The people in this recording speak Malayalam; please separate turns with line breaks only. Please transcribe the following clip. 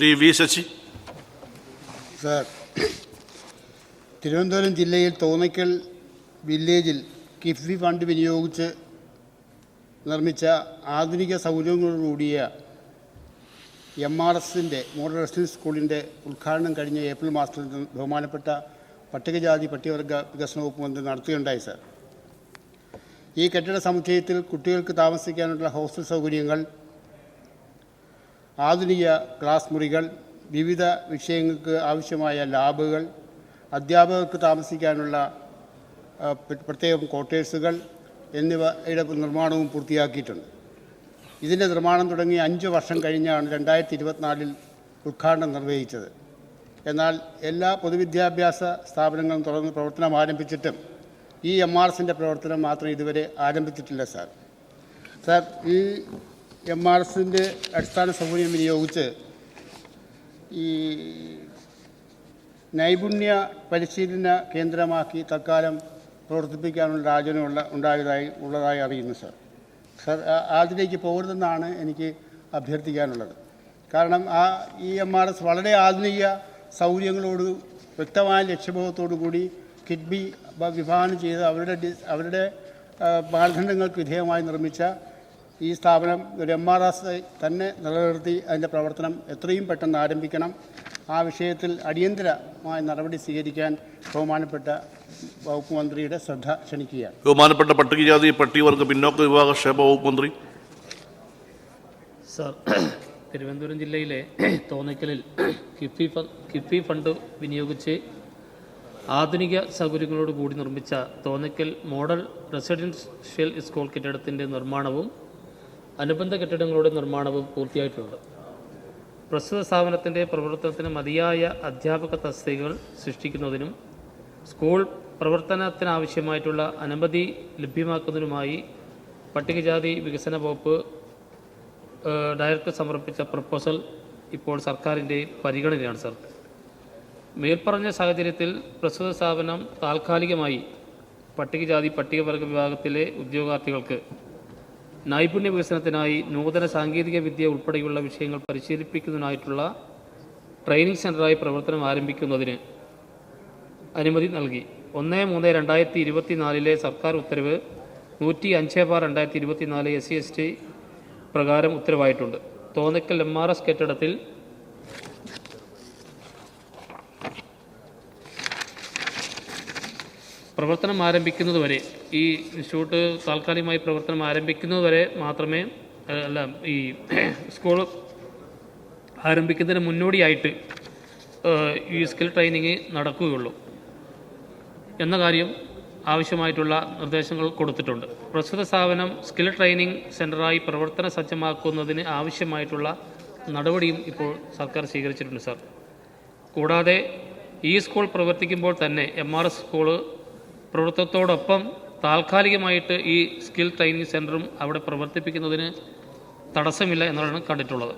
ശ്രീ വി ശശി.
സാർ തിരുവനന്തപുരം ജില്ലയിൽ തോന്നിക്കൽ വില്ലേജിൽ കിഫ്ബി ഫണ്ട് വിനിയോഗിച്ച് നിർമ്മിച്ച ആധുനിക സൗകര്യങ്ങളോടുകൂടിയ എം ആർ എസിന്റെ മോഡൽ റെസിഡൻസ് സ്കൂളിന്റെ ഉദ്ഘാടനം കഴിഞ്ഞ ഏപ്രിൽ മാസത്തിൽ ബഹുമാനപ്പെട്ട പട്ടികജാതി പട്ടികവർഗ വികസന വകുപ്പ് മന്ത്രി നടത്തുകയുണ്ടായി സാർ. ഈ കെട്ടിട സമുച്ചയത്തിൽ കുട്ടികൾക്ക് താമസിക്കാനുള്ള ഹോസ്റ്റൽ സൗകര്യങ്ങൾ ആധുനിക ക്ലാസ് മുറികൾ വിവിധ വിഷയങ്ങൾക്ക് ആവശ്യമായ ലാബുകൾ അധ്യാപകർക്ക് താമസിക്കാനുള്ള പ്രത്യേകം ക്വാർട്ടേഴ്സുകൾ എന്നിവയുടെ നിർമ്മാണവും പൂർത്തിയാക്കിയിട്ടുണ്ട്. ഇതിന്റെ നിർമ്മാണം തുടങ്ങി അഞ്ച് വർഷം കഴിഞ്ഞാണ് രണ്ടായിരത്തി ഇരുപത്തിനാലിൽ ഉദ്ഘാടനം നിർവഹിച്ചത്. എന്നാൽ എല്ലാ പൊതുവിദ്യാഭ്യാസ സ്ഥാപനങ്ങളും തുറന്ന് പ്രവർത്തനം ആരംഭിച്ചിട്ടും ഈ എം ആർ എസിന്റെ പ്രവർത്തനം മാത്രം ഇതുവരെ ആരംഭിച്ചിട്ടില്ല സാർ. സാർ ഈ എം ആർ എസിന്റെ അടിസ്ഥാന സൗകര്യം വിനിയോഗിച്ച് ഈ നൈപുണ്യ പരിശീലന കേന്ദ്രമാക്കി തൽക്കാലം പ്രവർത്തിപ്പിക്കാനുള്ള ആലോചന ഉണ്ടായതായി ഉള്ളതായി അറിയുന്നു സർ. സർ അതിലേക്ക് പോകരുതെന്നാണ് എനിക്ക് അഭ്യർത്ഥിക്കാനുള്ളത്. കാരണം ആ ഈ എം ആർ എസ് വളരെ ആധുനിക സൗകര്യങ്ങളോട് വ്യക്തമായ ലക്ഷ്യബോധത്തോടു കൂടി കിഡ്ബി വിഭാവനം ചെയ്ത് അവരുടെ അവരുടെ മാനദണ്ഡങ്ങൾക്ക് വിധേയമായി നിർമ്മിച്ച ഈ സ്ഥാപനം ഒരു എം ആർ എസ് തന്നെ നിലനിർത്തി അതിന്റെ പ്രവർത്തനം എത്രയും പെട്ടെന്ന് ആരംഭിക്കണം. ആ വിഷയത്തിൽ അടിയന്തരമായ നടപടി സ്വീകരിക്കാൻ ബഹുമാനപ്പെട്ട വകുപ്പ് മന്ത്രിയുടെ ശ്രദ്ധ ക്ഷണിക്കുകയാണ്.
ബഹുമാനപ്പെട്ട പട്ടികജാതി പട്ടികവർഗ പിന്നോക്ക വിഭാഗ ക്ഷേമ വകുപ്പ് മന്ത്രി.
സർ തിരുവനന്തപുരം ജില്ലയിലെ തോന്നിക്കലിൽ കിഫി കിഫി കിഫ്ബി ഫണ്ട് വിനിയോഗിച്ച് ആധുനിക സൗകര്യങ്ങളോട് കൂടി നിർമ്മിച്ച തോന്നിക്കൽ മോഡൽ റെസിഡൻഷ്യൽ സ്കൂൾ കെട്ടിടത്തിന്റെ നിർമ്മാണവും അനുബന്ധ കെട്ടിടങ്ങളുടെ നിർമ്മാണവും പൂർത്തിയായിട്ടുണ്ട്. പ്രസ്തുത സ്ഥാപനത്തിന്റെ പ്രവർത്തനത്തിന് മതിയായ അധ്യാപക തസ്തികകൾ സൃഷ്ടിക്കുന്നതിനും സ്കൂൾ പ്രവർത്തനത്തിനാവശ്യമായിട്ടുള്ള അനുമതി ലഭ്യമാക്കുന്നതിനുമായി പട്ടികജാതി വികസന വകുപ്പ് ഡയറക്ടർ സമർപ്പിച്ച പ്രപ്പോസൽ ഇപ്പോൾ സർക്കാരിന്റെ പരിഗണനയാണ് സർ. മേൽപ്പറഞ്ഞ സാഹചര്യത്തിൽ പ്രസ്തുത സ്ഥാപനം താൽക്കാലികമായി പട്ടികജാതി പട്ടികവർഗ വിഭാഗത്തിലെ ഉദ്യോഗാർത്ഥികൾക്ക് നൈപുണ്യ വികസനത്തിനായി നൂതന സാങ്കേതിക വിദ്യ ഉൾപ്പെടെയുള്ള വിഷയങ്ങൾ പരിശീലിപ്പിക്കുന്നതിനായിട്ടുള്ള ട്രെയിനിങ് സെന്ററായി പ്രവർത്തനം ആരംഭിക്കുന്നതിന് അനുമതി നൽകി. ഒന്ന് മൂന്ന് രണ്ടായിരത്തി ഇരുപത്തിനാലിലെ സർക്കാർ ഉത്തരവ് നൂറ്റി അഞ്ച് ബാർ രണ്ടായിരത്തി ഇരുപത്തിനാല് എസ് സി എസ് ടി പ്രകാരം ഉത്തരവായിട്ടുണ്ട്. തോന്നക്കൽ എം ആർ എസ് കെട്ടിടത്തിൽ പ്രവർത്തനം ആരംഭിക്കുന്നതുവരെ ഈ ഇൻസ്റ്റിറ്റ്യൂട്ട് താൽക്കാലികമായി പ്രവർത്തനം ആരംഭിക്കുന്നതുവരെ മാത്രമേ അല്ല ഈ സ്കൂൾ ആരംഭിക്കുന്നതിന് മുന്നോടിയായിട്ട് ഈ സ്കിൽ ട്രെയിനിങ് നടക്കുകയുള്ളൂ എന്ന കാര്യം ആവശ്യമായിട്ടുള്ള നിർദ്ദേശങ്ങൾ കൊടുത്തിട്ടുണ്ട്. പ്രസ്തുത സ്ഥാപനം സ്കിൽ ട്രെയിനിങ് സെന്ററായി പ്രവർത്തന സജ്ജമാക്കുന്നതിന് ആവശ്യമായിട്ടുള്ള നടപടിയും ഇപ്പോൾ സർക്കാർ സ്വീകരിച്ചിട്ടുണ്ട് സാർ. കൂടാതെ ഈ സ്കൂൾ പ്രവർത്തിക്കുമ്പോൾ തന്നെ എം ആർ എസ് സ്കൂൾ പ്രവർത്തനത്തോടൊപ്പം താൽക്കാലികമായിട്ട് ഈ സ്കിൽ ട്രെയിനിങ് സെന്ററും അവിടെ പ്രവർത്തിപ്പിക്കുന്നതിന് തടസ്സമില്ല എന്നാണ് കണ്ടിട്ടുള്ളത്.